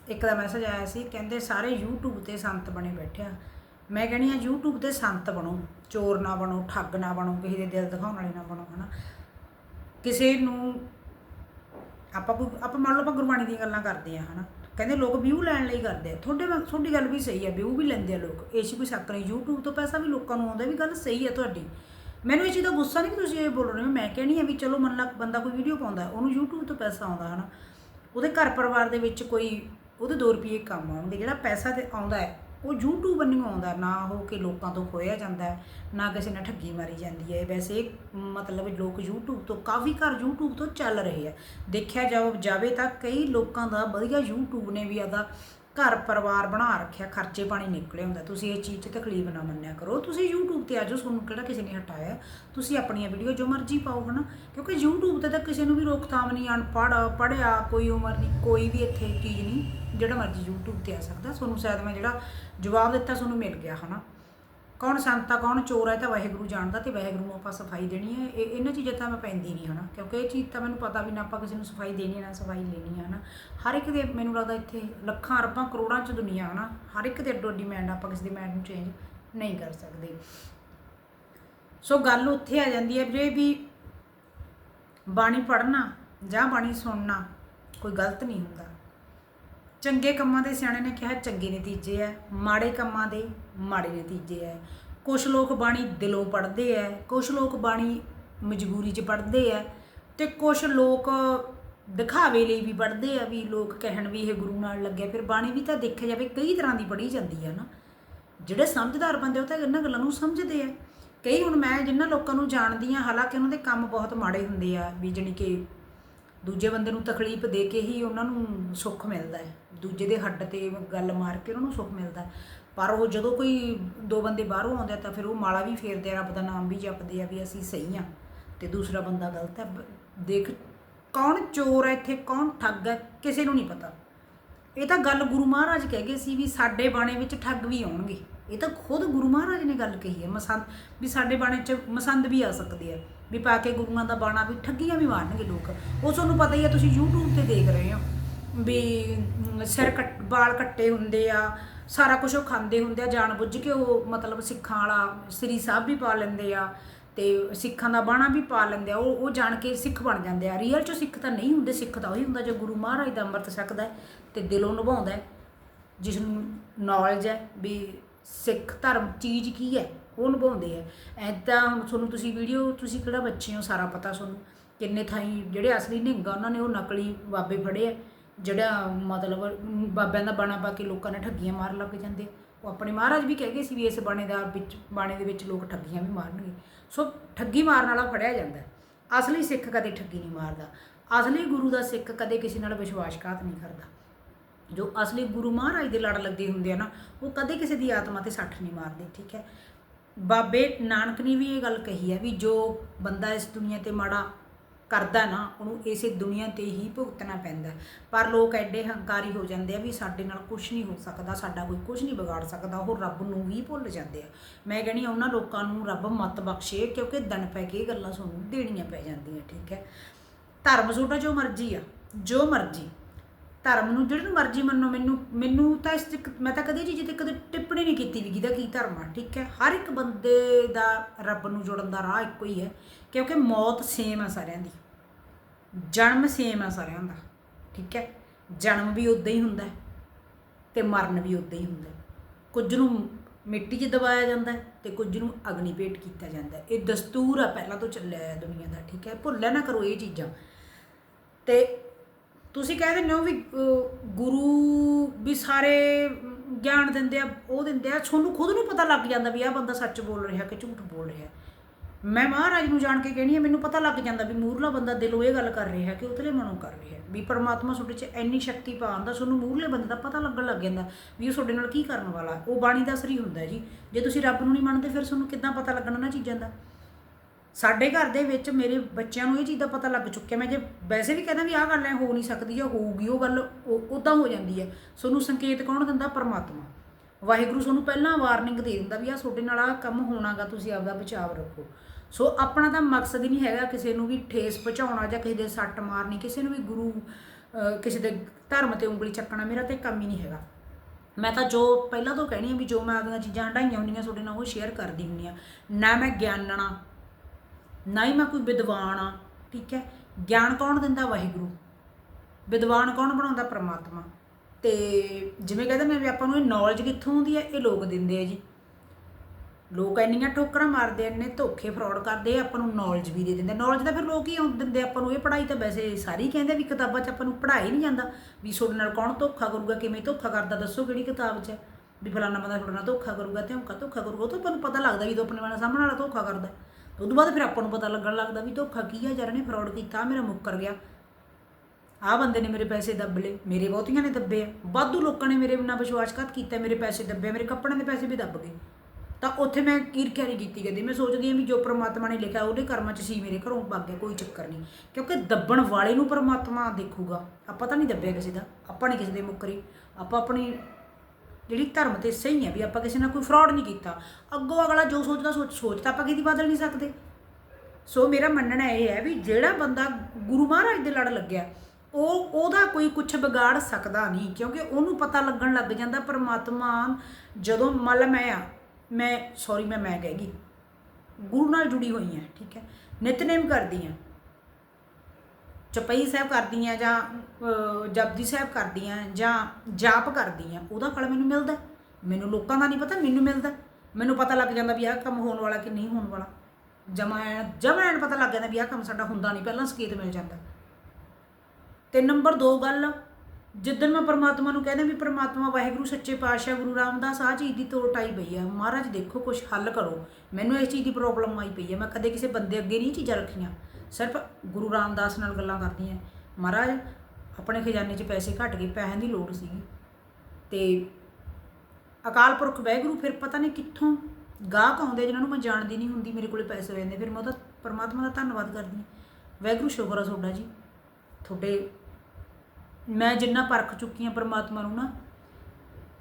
ਇੱਕ ਦਾ ਮੈਸੇਜ ਆਇਆ ਸੀ, ਕਹਿੰਦੇ ਸਾਰੇ YouTube ਤੇ ਸੰਤ ਬਣੇ ਬੈਠੇ ਆ। ਮੈਂ ਕਹਿੰਦੀ ਆ, YouTube ਤੇ ਸੰਤ ਬਣੋ, ਚੋਰ ਨਾ ਬਣੋ, ਠੱਗ ਨਾ ਬਣੋ, ਕਿਸੇ ਦੇ ਦਿਲ ਦਿਖਾਉਣ ਵਾਲੇ ਨਾ ਬਣੋ, ਹਨਾ। ਕਿਸੇ ਨੂੰ ਆਪਾਂ ਕੋਈ, ਆਪਾਂ ਮੰਨ ਲਓ ਆਪਾਂ ਗੁਰਬਾਣੀ ਦੀਆਂ ਗੱਲਾਂ ਕਰਦੇ ਆ, ਹਨਾ। ਕਹਿੰਦੇ ਲੋਕ ਵਿਊ ਲੈਣ ਲਈ ਕਰਦੇ ਆ। ਤੁਹਾਡੇ ਵੱਲ- ਤੁਹਾਡੀ ਗੱਲ ਵੀ ਸਹੀ ਆ ਵਿਊ ਵੀ ਲੈਂਦੇ ਆ ਲੋਕ। ਇਹ 'ਚ ਕੋਈ ਸ਼ੱਕ ਨਹੀਂ, YouTube ਤੋਂ ਪੈਸਾ ਵੀ ਲੋਕਾਂ ਨੂੰ ਆਉਂਦਾ ਵੀ ਗੱਲ ਸਹੀ ਹੈ ਤੁਹਾਡੀ। ਮੈਨੂੰ ਇਹ ਚੀਜ਼ ਦਾ ਗੁੱਸਾ ਨਹੀਂ ਕਿ ਤੁਸੀਂ ਇਹ ਬੋਲ ਰਹੇ ਹੋ। ਮੈਂ ਕਹਿਣੀ ਆ ਵੀ ਚਲੋ ਮੰਨ ਲਾ ਬੰਦਾ ਕੋਈ ਵੀਡੀਓ ਪਾਉਂਦਾ, ਉਹਨੂੰ YouTube ਤੋਂ ਪੈਸਾ ਆਉਂਦਾ, ਹਨਾ। ਉਹਦੇ ਘਰ ਪਰਿਵਾਰ ਦੇ ਵਿੱਚ ਕੋਈ ਉਹਦੇ 2 ਰੁਪਏ ਕੰਮ ਆਉਣਗੇ, ਜਿਹੜਾ ਪੈਸਾ ਤੇ ਆਉਂਦਾ ਹੈ, ਉਹ YouTube ਨਹੀਂ ਆਉਂਦਾ, ਨਾ ਹੋ ਕੇ ਲੋਕਾਂ ਤੋਂ ਖੋਇਆ ਜਾਂਦਾ ਨਾ ਕਿਸੇ ਨਾਲ ਠੱਗੀ ਮਾਰੀ ਜਾਂਦੀ ਹੈ। ਵੈਸੇ ਮਤਲਬ ਲੋਕ YouTube ਤੋਂ, ਕਾਫੀ ਘਰ YouTube ਤੋਂ ਚੱਲ ਰਹੇ ਆ ਦੇਖਿਆ ਜਾਓ, ਜਾਵੇ ਤਾਂ ਕਈ ਲੋਕਾਂ ਦਾ ਵਧੀਆ YouTube ਨੇ ਵੀ ਆਦਾ ਘਰ ਪਰਿਵਾਰ ਬਣਾ ਰੱਖਿਆ, ਖਰਚੇ ਪਾਣੀ ਨਿਕਲੇ ਹੁੰਦਾ। ਤੁਸੀਂ ਇਹ ਚੀਜ਼ 'ਚ ਤਕਲੀਫ ਨਾ ਮੰਨਿਆ ਕਰੋ। ਤੁਸੀਂ YouTube ਤੇ ਆ ਜਾਓ, ਤੁਹਾਨੂੰ ਕਿਹੜਾ ਕਿਸੇ ਨੇ ਹਟਾਇਆ। ਤੁਸੀਂ ਆਪਣੀਆਂ ਵੀਡੀਓ ਜੋ ਮਰਜ਼ੀ ਪਾਓ, ਹਨਾ? ਕਿਉਂਕਿ YouTube ਤੇ ਤਾਂ ਕਿਸੇ ਨੂੰ ਵੀ ਰੋਕਥਾਮ ਨਹੀਂ, ਅਨਪੜ੍ਹ ਪੜਿਆ ਕੋਈ ਉਮਰ ਨਹੀਂ, ਕੋਈ ਵੀ ਇੱਥੇ ਚੀਜ਼ ਨਹੀਂ, ਜਿਹੜਾ ਮਰਜ਼ੀ YouTube ਤੇ ਆ ਸਕਦਾ। ਤੁਹਾਨੂੰ ਸ਼ਾਇਦ ਮੈਂ ਜਿਹੜਾ ਜਵਾਬ ਦਿੱਤਾ, ਤੁਹਾਨੂੰ ਮਿਲ ਗਿਆ, ਹਨਾ? ਕੌਣ ਸੰਤ ਆ ਕੌਣ ਚੋਰ ਹੈ ਇਹ ਤਾਂ ਵਾਹਿਗੁਰੂ ਜਾਣਦਾ ਤੇ ਵਾਹਿਗੁਰੂ ਨੂੰ ਆਪਾਂ ਸਫ਼ਾਈ ਦੇਣੀ ਹੈ। ਇਹ ਇਹਨਾਂ ਚੀਜ਼ਾਂ ਤਾਂ ਮੈਂ ਪੈਂਦੀ ਨਹੀਂ ਹਨਾ। ਕਿਉਂਕਿ ਇਹ ਚੀਜ਼ ਤਾਂ ਮੈਨੂੰ ਪਤਾ ਵੀ ਨਾ ਆਪਾਂ ਕਿਸੇ ਨੂੰ ਸਫ਼ਾਈ ਦੇਣੀ ਹੈ, ਨਾ ਸਫ਼ਾਈ ਲੈਣੀ ਹੈ ਹਨਾ। ਹਰ ਇੱਕ ਦੇ ਮੈਨੂੰ ਲੱਗਦਾ ਇੱਥੇ ਲੱਖਾਂ ਅਰਬਾਂ ਕਰੋੜਾਂ ਚ ਦੁਨੀਆ ਹਨਾ। ਹਰ ਇੱਕ ਦੇ ਅੱਡੋ ਡਿਮਾਂਡ ਆਪਾਂ ਕਿਸੇ ਦੀ ਡਿਮਾਂਡ ਨੂੰ ਚੇਂਜ ਨਹੀਂ ਕਰ ਸਕਦੇ। ਸੋ ਗੱਲ ਉੱਥੇ ਆ ਜਾਂਦੀ ਹੈ ਵੀਰੇ ਵੀ ਬਾਣੀ ਪੜ੍ਹਨਾ ਜਾਂ ਬਾਣੀ ਸੁਣਨਾ ਕੋਈ ਗਲਤ ਨਹੀਂ ਹੁੰਦਾ। ਚੰਗੇ ਕੰਮਾਂ ਦੇ ਸਿਆਣੇ ਨੇ ਕਿਹਾ ਚੰਗੇ ਨਤੀਜੇ ਐ, ਮਾੜੇ ਕੰਮਾਂ ਦੇ ਮਾੜੇ ਨਤੀਜੇ ਐ। ਕੁਝ ਲੋਕ ਬਾਣੀ ਦਿਲੋਂ ਪੜ੍ਹਦੇ ਐ ਕੁਝ ਲੋਕ ਬਾਣੀ ਮਜਬੂਰੀ 'ਚ ਪੜ੍ਹਦੇ ਐ ਤੇ ਕੁਝ ਲੋਕ ਦਿਖਾਵੇ ਲਈ ਵੀ ਪੜ੍ਹਦੇ ਆ ਵੀ ਲੋਕ ਕਹਿਣ ਵੀ ਇਹ ਗੁਰੂ ਨਾਲ ਲੱਗਿਆ ਫਿਰ ਬਾਣੀ ਵੀ ਤਾਂ ਦੇਖਿਆ ਜਾਵੇ ਕਈ ਤਰ੍ਹਾਂ ਦੀ ਪੜ੍ਹੀ ਜਾਂਦੀ ਆ ਨਾ। ਜਿਹੜੇ ਸਮਝਦਾਰ ਬੰਦੇ ਉਹ ਤਾਂ ਇਹਨਾਂ ਗੱਲਾਂ ਨੂੰ ਸਮਝਦੇ ਆ ਕਈ ਹੁਣ ਮੈਂ ਜਿਨ੍ਹਾਂ ਲੋਕਾਂ ਨੂੰ ਜਾਣਦੀ ਆ, ਹਾਲਾਂਕਿ ਉਹਨਾਂ ਦੇ ਕੰਮ ਬਹੁਤ ਮਾੜੇ ਹੁੰਦੇ ਆ ਵੀ ਜਾਣੀ ਕਿ ਦੂਜੇ ਬੰਦੇ ਨੂੰ ਤਕਲੀਫ ਦੇ ਕੇ ਹੀ ਉਹਨਾਂ ਨੂੰ ਸੁੱਖ ਮਿਲਦਾ ਹੈ ਦੂਜੇ ਦੇ ਹੱਡ ਤੇ ਗੱਲ ਮਾਰ ਕੇ ਉਹਨਾਂ ਨੂੰ ਸੁੱਖ ਮਿਲਦਾ। ਪਰ ਉਹ ਜਦੋਂ ਕੋਈ ਦੋ ਬੰਦੇ ਬਾਹਰੋਂ ਆਉਂਦੇ ਆ ਤਾਂ ਫਿਰ ਉਹ ਮਾਲਾ ਵੀ ਫੇਰਦੇ ਆ, ਰੱਬ ਦਾ ਨਾਮ ਵੀ ਜਪਦੇ ਆ ਵੀ ਅਸੀਂ ਸਹੀ ਆ ਤੇ ਦੂਸਰਾ ਬੰਦਾ ਗਲਤ ਹੈ ਦੇਖ ਕੌਣ ਚੋਰ ਹੈ ਇੱਥੇ, ਕੌਣ ਠੱਗ ਹੈ ਕਿਸੇ ਨੂੰ ਨਹੀਂ ਪਤਾ। ਇਹ ਤਾਂ ਗੱਲ ਗੁਰੂ ਮਹਾਰਾਜ ਕਹਿ ਗਏ ਸੀ ਵੀ ਸਾਡੇ ਬਾਣੇ ਵਿੱਚ ਠੱਗ ਵੀ ਆਉਣਗੇ। ਇਹ ਤਾਂ ਖੁਦ ਗੁਰੂ ਮਹਾਰਾਜ ਨੇ ਗੱਲ ਕਹੀ ਹੈ, ਮਸੰਦ ਵੀ ਸਾਡੇ ਬਾਣੇ 'ਚ ਮਸੰਦ ਵੀ ਆ ਸਕਦੇ ਆ। ਵੀ ਪਾ ਕੇ ਗੁਰੂਆਂ ਦਾ ਬਾਣਾ ਵੀ ਠੱਗੀਆਂ ਵੀ ਮਾਰਨਗੇ ਲੋਕ। ਉਹ ਤੁਹਾਨੂੰ ਪਤਾ ਹੀ ਆ, ਤੁਸੀਂ YouTube ਤੇ ਦੇਖ ਰਹੇ ਹੋ। ਵੀ ਸਿਰ ਕੱਟ, ਵਾਲ ਕੱਟੇ ਹੁੰਦੇ ਆ, ਸਾਰਾ ਕੁਝ ਉਹ ਖਾਂਦੇ ਹੁੰਦੇ ਆ, ਜਾਣ ਬੁੱਝ ਕੇ ਉਹ ਮਤਲਬ ਸਿੱਖਾਂ ਵਾਲਾ ਸ੍ਰੀ ਸਾਹਿਬ ਵੀ ਪਾ ਲੈਂਦੇ ਆ ਤੇ ਸਿੱਖਾਂ ਦਾ ਬਾਣਾ ਵੀ ਪਾ ਲੈਂਦੇ ਆ, ਉਹ ਉਹ ਜਾਣ ਕੇ ਸਿੱਖ ਬਣ ਜਾਂਦੇ ਆ। ਰੀਅਲ ਚ ਸਿੱਖ ਤਾਂ ਨਹੀਂ ਹੁੰਦੇ, ਸਿੱਖ ਤਾਂ ਉਹੀ ਹੁੰਦਾ, ਜੋ ਗੁਰੂ ਮਹਾਰਾਜ ਦਾ ਅੰਮ੍ਰਿਤ ਛਕਦਾ ਹੈ ਤੇ ਦਿਲੋਂ ਨਿਭਾਉਂਦਾ ਜਿਸ ਨੂੰ ਨੌਲੇਜ ਹੈ ਵੀ ਸਿੱਖ ਧਰਮ ਚੀਜ਼ ਕੀ ਹੈ, ਉਹ ਨਿਭਾਉਂਦੇ ਆ। ਐਦਾਂ ਹੁਣ ਤੁਹਾਨੂੰ ਤੁਸੀਂ ਵੀਡੀਓ ਤੁਸੀਂ ਕਿਹੜਾ ਬੱਚੇ ਹੋ ਸਾਰਾ ਪਤਾ ਤੁਹਾਨੂੰ? ਕਿੰਨੇ ਥਾਈ ਜਿਹੜੇ ਅਸਲੀ ਨਿਹੰਗਾ ਉਹਨਾਂ ਨੇ ਉਹ ਨਕਲੀ ਬਾਬੇ ਫੜੇ ਆ। ਜਿਹੜਾ ਮਤਲਬ ਬਾਬਿਆਂ ਦਾ ਬਾਣਾ ਪਾ ਕੇ ਲੋਕਾਂ ਨੇ ਠੱਗੀਆਂ ਮਾਰਨ ਲੱਗ ਜਾਂਦੇ ਉਹ ਆਪਣੇ ਮਹਾਰਾਜ ਵੀ ਕਹਿ ਗਏ ਸੀ ਵੀ ਇਸ ਬਾਣੇ ਦਾ ਵਿੱਚ, ਬਾਣੇ ਦੇ ਵਿੱਚ ਲੋਕ ਠੱਗੀਆਂ ਵੀ ਮਾਰਨਗੇ। ਸੋ ਠੱਗੀ ਮਾਰਨ ਵਾਲਾ ਫੜਿਆ ਜਾਂਦਾ ਅਸਲੀ ਸਿੱਖ ਕਦੇ ਠੱਗੀ ਨਹੀਂ ਮਾਰਦਾ। ਅਸਲੀ ਗੁਰੂ ਦਾ ਸਿੱਖ ਕਦੇ ਕਿਸੇ ਨਾਲ ਵਿਸ਼ਵਾਸਘਾਤ ਨਹੀਂ ਕਰਦਾ। ਜੋ ਅਸਲੀ ਗੁਰੂ ਮਹਾਰਾਜ ਦੇ ਲੜ ਲੱਗੇ ਹੁੰਦੇ ਆ ਨਾ, ਉਹ ਕਦੇ ਕਿਸੇ ਦੀ ਆਤਮਾ ਤੇ ਸੱਟ ਨਹੀਂ ਮਾਰਦੇ, ਠੀਕ ਹੈ? ਬਾਬੇ ਨਾਨਕ ਨੇ ਵੀ ਇਹ ਗੱਲ ਕਹੀ ਹੈ ਵੀ ਜੋ ਬੰਦਾ ਇਸ ਦੁਨੀਆ ਤੇ ਮਾੜਾ ਕਰਦਾ ਨਾ, ਉਹਨੂੰ ਇਸੇ ਦੁਨੀਆ ਤੇ ਹੀ ਭੁਗਤਣਾ ਪੈਂਦਾ ਪਰ ਲੋਕ ਐਡੇ ਹੰਕਾਰੀ ਹੋ ਜਾਂਦੇ ਆ ਵੀ ਸਾਡੇ ਨਾਲ ਕੁਝ ਨਹੀਂ ਹੋ ਸਕਦਾ, ਸਾਡਾ ਕੋਈ ਕੁਝ ਨਹੀਂ ਵਿਗਾੜ ਸਕਦਾ, ਉਹ ਰੱਬ ਨੂੰ ਵੀ ਭੁੱਲ ਜਾਂਦੇ ਆ। ਮੈਂ ਕਹਿੰਦੀ ਹਾਂ, ਉਹਨਾਂ ਲੋਕਾਂ ਨੂੰ ਰੱਬ ਮਤ ਬਖਸ਼ੇ, ਕਿਉਂਕਿ ਦਿਨ ਪੈ ਕੇ ਇਹ ਗੱਲਾਂ ਸਾਨੂੰ ਦੇਣੀਆਂ ਪੈ ਜਾਂਦੀਆਂ, ਠੀਕ ਹੈ। ਧਰਮ ਤੁਹਾਡਾ ਜੋ ਮਰਜ਼ੀ ਆ, ਜੋ ਮਰਜ਼ੀ ਧਰਮ ਨੂੰ, ਜਿਹੜਾ ਮਰਜ਼ੀ ਮੰਨੋ ਮੈਨੂੰ ਮੈਨੂੰ ਤਾਂ ਇਸ 'ਚ ਮੈਂ ਤਾਂ ਕਦੇ ਚੀਜ਼ ਤੇ ਕਦੇ ਟਿੱਪਣੀ ਨਹੀਂ ਕੀਤੀ ਵੀ ਕਿਹਦਾ ਕੀ ਧਰਮ ਆ, ਠੀਕ ਹੈ? ਹਰ ਇੱਕ ਬੰਦੇ ਦਾ ਰੱਬ ਨੂੰ ਜੋੜਨ ਦਾ ਰਾਹ ਇੱਕੋ ਹੀ ਹੈ, ਕਿਉਂਕਿ ਮੌਤ ਸੇਮ ਆ ਸਾਰਿਆਂ ਦੀ। ਜਨਮ ਸੇਮ ਆ ਸਾਰਿਆਂ ਦਾ, ਠੀਕ ਹੈ? ਜਨਮ ਵੀ ਉਦਾਂ ਹੀ ਹੁੰਦਾ ਹੈ ਤੇ ਮਰਨ ਵੀ ਉਦਾਂ ਹੀ ਹੁੰਦਾ ਕੁਝ ਨੂੰ ਮਿੱਟੀ 'ਚ ਦਬਾਇਆ ਜਾਂਦਾ ਹੈ ਤੇ ਕੁਝ ਨੂੰ ਅਗਨੀ ਭੇਟ ਕੀਤਾ ਜਾਂਦਾ ਇਹ ਦਸਤੂਰ ਆ ਪਹਿਲਾਂ ਤੋਂ ਚੱਲਿਆ ਆਇਆ ਦੁਨੀਆ ਦਾ, ਠੀਕ ਹੈ? ਭੁੱਲਿਆ ਨਾ ਕਰੋ ਇਹ ਚੀਜ਼ਾਂ। ਤੇ ਤੁਸੀਂ ਕਹਿ ਦਿੰਦੇ ਹੋ ਵੀ ਗੁਰੂ ਵੀ ਸਾਰੇ ਗਿਆਨ ਦਿੰਦੇ ਆ, ਉਹ ਦਿੰਦੇ ਆ। ਤੁਹਾਨੂੰ ਖੁਦ ਨੂੰ ਪਤਾ ਲੱਗ ਜਾਂਦਾ ਵੀ ਆਹ ਬੰਦਾ ਸੱਚ ਬੋਲ ਰਿਹਾ ਕਿ ਝੂਠ ਬੋਲ ਰਿਹਾ। ਮੈਂ ਮਹਾਰਾਜ ਨੂੰ ਜਾਣ ਕੇ ਕਹਿਣੀ ਹੈ ਮੈਨੂੰ ਪਤਾ ਲੱਗ ਜਾਂਦਾ ਵੀ ਮੂਰਲਾ ਬੰਦਾ ਦਿਲੋਂ ਇਹ ਗੱਲ ਕਰ ਰਿਹਾ ਕਿ ਉਤਲੇ ਮਨੋਂ ਕਰ ਰਿਹਾ ਵੀ ਪਰਮਾਤਮਾ ਤੁਹਾਡੇ 'ਚ ਇੰਨੀ ਸ਼ਕਤੀ ਪਾਉਂਦਾ ਤੁਹਾਨੂੰ ਮੂਰਲੇ ਬੰਦੇ ਦਾ ਪਤਾ ਲੱਗਣ ਲੱਗ ਜਾਂਦਾ ਵੀ ਉਹ ਤੁਹਾਡੇ ਨਾਲ ਕੀ ਕਰਨ ਵਾਲਾ। ਉਹ ਬਾਣੀ ਦਾ ਅਸਰ ਹੀ ਹੁੰਦਾ ਜੀ। ਜੇ ਤੁਸੀਂ ਰੱਬ ਨੂੰ ਨਹੀਂ ਮੰਨਦੇ, ਫਿਰ ਤੁਹਾਨੂੰ ਕਿੱਦਾਂ ਪਤਾ ਲੱਗਣਾ ਨਾ ਚੀਜ਼ਾਂ ਦਾ? ਸਾਡੇ ਘਰ ਦੇ ਵਿੱਚ ਮੇਰੇ ਬੱਚਿਆਂ ਨੂੰ ਇਹ ਚੀਜ਼ ਦਾ ਪਤਾ ਲੱਗ ਚੁੱਕਿਆ। ਮੈਂ ਜੇ ਵੈਸੇ ਵੀ ਕਹਿੰਦਾ ਵੀ ਆਹ ਗੱਲ ਐ ਹੋ ਨਹੀਂ ਸਕਦੀ ਆ ਹੋਊਗੀ, ਉਹ ਗੱਲ ਉਦਾਂ ਹੋ ਜਾਂਦੀ ਹੈ ਸੋਨੂੰ ਸੰਕੇਤ ਕੌਣ ਦਿੰਦਾ? ਪਰਮਾਤਮਾ। ਵਾਹਿਗੁਰੂ ਤੁਹਾਨੂੰ ਪਹਿਲਾਂ ਵਾਰਨਿੰਗ ਦੇ ਦਿੰਦਾ ਵੀ ਆਹ ਤੁਹਾਡੇ ਨਾਲ ਆਹ ਕੰਮ ਹੋਣਾਗਾ, ਤੁਸੀਂ ਆਪਦਾ ਬਚਾਅ ਰੱਖੋ। ਸੋ ਆਪਣਾ ਤਾਂ ਮਕਸਦ ਹੀ ਨਹੀਂ ਹੈਗਾ ਕਿਸੇ ਨੂੰ ਵੀ ਠੇਸ ਪਹੁੰਚਾਉਣਾ ਜਾਂ ਕਿਸੇ ਦੇ ਸੱਟ ਮਾਰਨੀ, ਕਿਸੇ ਨੂੰ ਵੀ ਗੁਰੂ ਕਿਸੇ ਦੇ ਧਰਮ ਤੇ ਉਂਗਲੀ ਚੱਕਣਾ, ਮੇਰਾ ਤੇ ਕੰਮ ਹੀ ਨਹੀਂ ਹੈਗਾ। ਮੈਂ ਤਾਂ ਜੋ ਪਹਿਲਾਂ ਤੋਂ ਕਹਿਣੀ ਆ ਵੀ ਜੋ ਮੈਂ ਆਪਣੀਆਂ ਚੀਜ਼ਾਂ ਹਟਾਈਆਂ ਹੁੰਦੀਆਂ, ਤੁਹਾਡੇ ਨਾਲ ਉਹ ਸ਼ੇਅਰ ਕਰਦੀ ਹੁੰਦੀ ਆ। ਨਾ ਮੈਂ ਗਿਆਨਣਾ ਨਾ ਹੀ ਮੈਂ ਕੋਈ ਵਿਦਵਾਨ ਆ ਠੀਕ ਹੈ? ਗਿਆਨ ਕੌਣ ਦਿੰਦਾ ਵਾਹਿਗੁਰੂ? ਵਿਦਵਾਨ ਕੌਣ ਬਣਾਉਂਦਾ ਪ੍ਰਮਾਤਮਾ? ਤੇ ਜਿਵੇਂ ਕਹਿੰਦੇ ਮੈਂ ਵੀ ਆਪਾਂ ਨੂੰ ਇਹ ਨੌਲੇਜ ਕਿੱਥੋਂ ਆਉਂਦੀ ਹੈ? ਇਹ ਲੋਕ ਦਿੰਦੇ ਆ ਜੀ। ਲੋਕ ਇੰਨੀਆਂ ਠੋਕਰਾਂ ਮਾਰਦੇ ਆ, ਇੰਨੇ ਧੋਖੇ ਫਰਾਡ ਕਰਦੇ ਆ ਆਪਾਂ ਨੂੰ ਨੌਲੇਜ ਵੀ ਦੇ ਦਿੰਦੇ ਨੌਲੇਜ ਤਾਂ ਫਿਰ ਲੋਕ ਹੀ ਆਉਂ ਦਿੰਦੇ ਆਪਾਂ ਨੂੰ ਇਹ ਪੜ੍ਹਾਈ ਤਾਂ ਵੈਸੇ ਸਾਰੀ ਕਹਿੰਦੇ ਵੀ ਕਿਤਾਬਾਂ 'ਚ ਆਪਾਂ ਨੂੰ ਪੜ੍ਹਾਈ ਨਹੀਂ ਜਾਂਦਾ। ਵੀ ਤੁਹਾਡੇ ਨਾਲ ਕੌਣ ਧੋਖਾ ਕਰੂਗਾ ਕਿਵੇਂ ਧੋਖਾ ਕਰਦਾ ਦੱਸੋ ਕਿਹੜੀ ਕਿਤਾਬ 'ਚ? ਹੈ? ਵੀ ਫਲਾਣਾ ਬੰਦਾ ਤੁਹਾਡੇ ਨਾਲ ਧੋਖਾ ਕਰੂਗਾ ਤੇ ਧੋਖਾ ਕਰੂਗਾ ਉਹ ਤਾਂ ਆਪਾਂ ਨੂੰ ਪਤਾ ਲੱਗਦਾ ਵੀ ਤੂੰ ਆਪਣੇ ਵਾਲਾ ਸਾਹਮਣੇ ਵਾਲਾ ਧੋਖਾ ਕਰਦਾ। ਉਹ ਤੋਂ ਬਾਅਦ ਫਿਰ ਆਪਾਂ ਨੂੰ ਪਤਾ ਲੱਗਣ ਲੱਗਦਾ ਵੀ ਧੋਖਾ ਕੀ ਆ, ਯਾਰ ਨੇ ਫਰਾਡ ਕੀਤਾ, ਆਹ ਮੇਰਾ ਮੁੱਕਰ ਗਿਆ। ਆਹ ਬੰਦੇ ਨੇ ਮੇਰੇ ਪੈਸੇ ਦੱਬ ਲਏ, ਮੇਰੇ ਬਹੁਤੀਆਂ ਨੇ ਦੱਬੇ ਆ। ਵਾਧੂ ਲੋਕਾਂ ਨੇ ਮੇਰੇ ਬਿਨਾਂ ਵਿਸ਼ਵਾਸਘਾਤ ਕੀਤਾ, ਮੇਰੇ ਪੈਸੇ ਦੱਬੇ ਮੇਰੇ ਕੱਪੜਿਆਂ ਦੇ ਪੈਸੇ ਵੀ ਦੱਬ ਗਏ। ਤਾਂ ਉੱਥੇ ਮੈਂ ਈਰਖਿਆ ਨਹੀਂ ਕੀਤੀ ਕਦੇ ਮੈਂ ਸੋਚਦੀ ਹਾਂ ਵੀ ਜੋ ਪ੍ਰਮਾਤਮਾ ਨੇ ਲਿਖਿਆ, ਉਹਦੇ ਕਰਮਾਂ 'ਚ ਸੀ ਮੇਰੇ ਘਰੋਂ ਵਗ ਗਿਆ ਕੋਈ ਚੱਕਰ ਨਹੀਂ। ਕਿਉਂਕਿ ਦੱਬਣ ਵਾਲੇ ਨੂੰ ਪ੍ਰਮਾਤਮਾ ਦੇਖੂਗਾ। ਆਪਾਂ ਤਾਂ ਨਹੀਂ ਦੱਬਿਆ ਕਿਸੇ ਦਾ, ਆਪਾਂ ਨਹੀਂ ਕਿਸੇ ਦੇ ਮੁੱਕਰੇ। ਆਪਾਂ ਆਪਣੀ ਜਿਹੜੀ ਧਰਮ ਤੇ ਸਹੀ ਹੈ ਵੀ ਆਪਾਂ ਕਿਸੇ ਨਾਲ ਕੋਈ ਫਰਾਡ ਨਹੀਂ ਕੀਤਾ। ਅੱਗੋਂ ਅਗਲਾ ਜੋ ਸੋਚਦਾ ਸੋਚ ਸੋਚ ਤਾਂ ਆਪਾਂ ਕਿਹਦੀ ਬਦਲ ਨਹੀਂ ਸਕਦੇ। ਸੋ ਮੇਰਾ ਮੰਨਣਾ ਇਹ ਹੈ ਵੀ ਜਿਹੜਾ ਬੰਦਾ ਗੁਰੂ ਮਹਾਰਾਜ ਦੇ ਲੜ ਲੱਗਿਆ, ਉਹ, ਉਹਦਾ ਕੋਈ ਕੁਝ ਵਿਗਾੜ ਸਕਦਾ ਨਹੀਂ, ਕਿਉਂਕਿ ਉਹਨੂੰ ਪਤਾ ਲੱਗਣ ਲੱਗ ਜਾਂਦਾ ਪਰਮਾਤਮਾ ਜਦੋਂ ਮਲ ਮੈਂ ਆ, ਮੈਂ ਸੌਰੀ ਮੈਂ ਮੈਂ ਕਹਿ ਗਈ। ਗੁਰੂ ਨਾਲ ਜੁੜੀ ਹੋਈ ਹਾਂ, ਠੀਕ ਹੈ। ਨਿਤਨੇਮ ਕਰਦੀ ਹਾਂ। ਚਪਈ ਸਾਹਿਬ ਕਰਦੀ ਆ ਜਾਂ ਜਪਜੀ ਸਾਹਿਬ ਕਰਦੀ ਆ ਜਾਂ ਜਾਪ ਕਰਦੀ ਆ ਉਹਦਾ ਫਲ ਮੈਨੂੰ ਮਿਲਦਾ। ਮੈਨੂੰ ਲੋਕਾਂ ਦਾ ਨਹੀਂ ਪਤਾ, ਮੈਨੂੰ ਮਿਲਦਾ। ਮੈਨੂੰ ਪਤਾ ਲੱਗ ਜਾਂਦਾ ਵੀ ਆਹ ਕੰਮ ਹੋਣ ਵਾਲਾ ਕਿ ਨਹੀਂ ਹੋਣ ਵਾਲਾ। ਜਮਾ ਐਨ ਜਮਾ ਐਨ ਪਤਾ ਲੱਗ ਜਾਂਦਾ ਵੀ ਆਹ ਕੰਮ ਸਾਡਾ ਹੁੰਦਾ ਨਹੀਂ, ਪਹਿਲਾਂ ਸੰਕੇਤ ਮਿਲ ਜਾਂਦਾ। ਤੇ ਨੰਬਰ 2 ਗੱਲ, ਜਿੱਦਣ ਮੈਂ ਪਰਮਾਤਮਾ ਨੂੰ ਕਹਿੰਦਾ ਵੀ ਪਰਮਾਤਮਾ ਵਾਹਿਗੁਰੂ, ਸੱਚੇ ਪਾਤਸ਼ਾਹ ਗੁਰੂ ਰਾਮਦਾਸ, ਆਹ ਚੀਜ਼ ਦੀ ਤੋੜ ਟਾਈ ਪਈ ਆ। ਮਹਾਰਾਜ ਦੇਖੋ ਕੁਝ ਹੱਲ ਕਰੋ। ਮੈਨੂੰ ਇਸ ਚੀਜ਼ ਦੀ ਪ੍ਰੋਬਲਮ ਆਈ ਪਈ ਆ। ਮੈਂ ਕਦੇ ਕਿਸੇ ਬੰਦੇ ਅੱਗੇ ਨਹੀਂ ਚੀਜ਼ਾਂ ਰੱਖੀਆਂ। ਸਿਰਫ ਗੁਰੂ ਰਾਮਦਾਸ ਨਾਲ ਗੱਲਾਂ ਕਰਦੀਆਂ ਮਹਾਰਾਜ, ਆਪਣੇ ਖਜ਼ਾਨੇ 'ਚ ਪੈਸੇ ਘਟ ਗਏ, ਪੈਸਿਆਂ ਦੀ ਲੋੜ ਸੀਗੀ। ਤੇ ਅਕਾਲ ਪੁਰਖ ਵਾਹਿਗੁਰੂ ਫਿਰ ਪਤਾ ਨਹੀਂ ਕਿੱਥੋਂ ਗਾਹਕ ਆਉਂਦੇ ਜਿਨ੍ਹਾਂ ਨੂੰ ਮੈਂ ਜਾਣਦੀ ਨਹੀਂ ਹੁੰਦੀ, ਮੇਰੇ ਕੋਲੇ ਪੈਸੇ ਹੋ ਜਾਂਦੇ ਫਿਰ ਮੈਂ ਉਹਦਾ ਪਰਮਾਤਮਾ ਦਾ ਧੰਨਵਾਦ ਕਰਦੀ ਹਾਂ। ਵਾਹਿਗੁਰੂ ਸ਼ੁਕਰ ਆ ਤੁਹਾਡਾ ਜੀ। ਤੁਹਾਡੇ ਮੈਂ ਜਿੰਨਾ ਪਰਖ ਚੁੱਕੀ ਹਾਂ ਪਰਮਾਤਮਾ ਨੂੰ ਨਾ,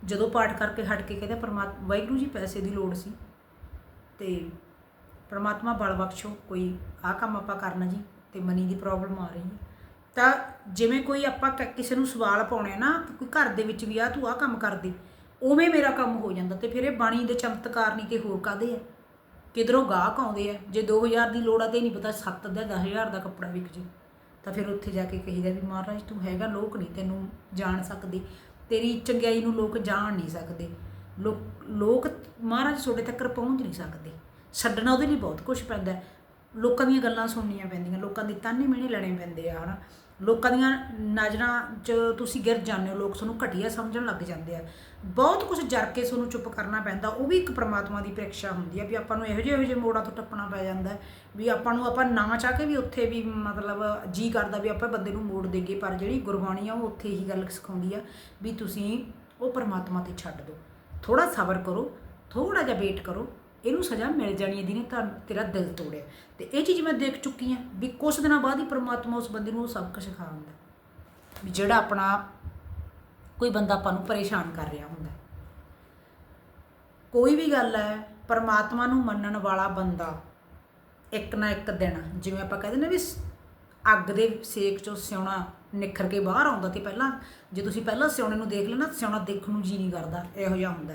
ਜਦੋਂ ਪਾਠ ਕਰਕੇ ਹਟ ਕੇ ਕਹਿੰਦਾ ਪਰਮਾਤਮਾ ਵਾਹਿਗੁਰੂ ਜੀ ਪੈਸੇ ਦੀ ਲੋੜ ਸੀ। ਤੇ ਪਰਮਾਤਮਾ ਬਲ ਬਖਸ਼ੋ, ਕੋਈ ਆਹ ਕੰਮ ਆਪਾਂ ਕਰਨਾ ਜੀ ਤੇ ਮਨੀ ਦੀ ਪ੍ਰੋਬਲਮ ਆ ਰਹੀ ਹੈ। ਤਾਂ ਜਿਵੇਂ ਕੋਈ ਆਪਾਂ ਕ- ਕਿਸੇ ਨੂੰ ਸਵਾਲ ਪਾਉਣੇ ਆ ਨਾ ਕਿ ਕੋਈ ਘਰ ਦੇ ਵਿੱਚ ਵੀ ਆ, ਤੂੰ ਆਹ ਕੰਮ ਕਰ ਉਵੇਂ ਮੇਰਾ ਕੰਮ ਹੋ ਜਾਂਦਾ ਤੇ ਫਿਰ ਇਹ ਬਾਣੀ ਦੇ ਚਮਤਕਾਰ ਨਹੀਂ ਤੇ ਹੋਰ ਕਾਦੇ ਆ? ਕਿਧਰੋਂ ਗਾਹਕ ਆਉਂਦੇ ਆ, ਜੇ 2000 ਦੀ ਲੋੜ ਆ ਤੇ ਨਹੀਂ ਪਤਾ 7 ਦਾ 10000 ਦਾ ਕੱਪੜਾ ਵਿਕ ਜੇ, ਤਾਂ ਫਿਰ ਉੱਥੇ ਜਾ ਕੇ ਕਹੀਦਾ ਵੀ ਮਹਾਰਾਜ ਤੂੰ ਹੈਗਾ ਲੋਕ ਨਹੀਂ, ਤੈਨੂੰ ਜਾਣ ਸਕਦੇ, ਤੇਰੀ ਚੰਗਿਆਈ ਨੂੰ ਲੋਕ ਜਾਣ ਨਹੀਂ ਸਕਦੇ, ਲੋਕ ਲੋਕ ਮਹਾਰਾਜ ਤੁਹਾਡੇ ਤੱਕ ਪਹੁੰਚ ਨਹੀਂ ਸਕਦੇ। ਛੱਡਣਾ ਉਹਦੇ ਲਈ ਬਹੁਤ ਕੁਝ ਪੈਂਦਾ ਲੋਕਾਂ ਦੀਆਂ ਗੱਲਾਂ ਸੁਣਨੀਆਂ ਪੈਂਦੀਆਂ, ਲੋਕਾਂ ਦੇ ਤਾਨੇ ਮਿਹਣੇ ਲੈਣੇ ਪੈਂਦੇ ਆ, ਹਨਾ। ਲੋਕਾਂ ਦੀਆਂ ਨਜ਼ਰਾਂ 'ਚ ਤੁਸੀਂ ਗਿਰ ਜਾਂਦੇ ਹੋ, ਲੋਕ ਤੁਹਾਨੂੰ ਘਟੀਆ ਸਮਝਣ ਲੱਗ ਜਾਂਦੇ ਆ। ਬਹੁਤ ਕੁਝ ਜਰ ਕੇ ਤੁਹਾਨੂੰ ਚੁੱਪ ਕਰਨਾ ਪੈਂਦਾ, ਉਹ ਵੀ ਇੱਕ ਪ੍ਰਮਾਤਮਾ ਦੀ ਪ੍ਰੀਖਿਆ ਹੁੰਦੀ ਆ ਵੀ ਆਪਾਂ ਨੂੰ ਇਹੋ ਜਿਹੇ ਇਹੋ ਜਿਹੇ ਮੋੜਾਂ ਤੋਂ ਟੱਪਣਾ ਪੈ ਜਾਂਦਾ ਵੀ ਆਪਾਂ ਨੂੰ ਆਪਾਂ ਨਾ ਚਾਹ ਕੇ ਵੀ ਉੱਥੇ ਵੀ ਮਤਲਬ ਜੀ ਕਰਦਾ ਵੀ ਆਪਾਂ ਬੰਦੇ ਨੂੰ ਮੋੜ ਦੇਗੇ ਪਰ ਜਿਹੜੀ ਗੁਰਬਾਣੀ ਆ ਉਹ ਉੱਥੇ ਹੀ ਗੱਲ ਸਿਖਾਉਂਦੀ ਆ ਵੀ ਤੁਸੀਂ ਉਹ ਪ੍ਰਮਾਤਮਾ ਤੇ ਛੱਡ ਦਿਓ। ਥੋੜਾ ਸਬਰ ਕਰੋ ਥੋੜਾ ਜਿਹਾ ਵੇਟ ਕਰੋ ਇਹਨੂੰ ਸਜ਼ਾ ਮਿਲ ਜਾਣੀ ਹੈ ਜਿਹਨੇ ਤਾਂ ਤੇਰਾ ਦਿਲ ਤੋੜਿਆ। ਤੇ ਇਹ ਚੀਜ਼ ਮੈਂ ਦੇਖ ਚੁੱਕੀ ਹਾਂ ਵੀ ਕੁਝ ਦਿਨਾਂ ਬਾਅਦ ਹੀ ਪ੍ਰਮਾਤਮਾ ਉਸ ਬੰਦੇ ਨੂੰ ਉਹ ਸਭ ਕੁਝ ਸਿਖਾ ਦਿੰਦਾ ਵੀ ਜਿਹੜਾ ਆਪਣਾ ਕੋਈ ਬੰਦਾ ਆਪਾਂ ਨੂੰ ਪਰੇਸ਼ਾਨ ਕਰ ਰਿਹਾ ਹੁੰਦਾ ਕੋਈ ਵੀ ਗੱਲ ਹੈ, ਪਰਮਾਤਮਾ ਨੂੰ ਮੰਨਣ ਵਾਲਾ ਬੰਦਾ ਇੱਕ ਨਾ ਇੱਕ ਦਿਨ, ਜਿਵੇਂ ਆਪਾਂ ਕਹਿੰਦੇ ਨੇ ਵੀ ਸ- ਅੱਗ ਦੇ ਸੇਕ ਚੋਂ ਸਿਉਣਾ ਨਿਖਰ ਕੇ ਬਾਹਰ ਆਉਂਦਾ ਤੇ ਪਹਿਲਾਂ ਜੇ ਤੁਸੀਂ ਪਹਿਲਾਂ ਸਿਉਣੇ ਨੂੰ ਦੇਖ ਲੈਣਾ, ਸਿਉਣਾ ਦੇਖਣ ਨੂੰ ਜੀ ਨਹੀਂ ਕਰਦਾ, ਇਹੋ ਜਿਹਾ ਹੁੰਦਾ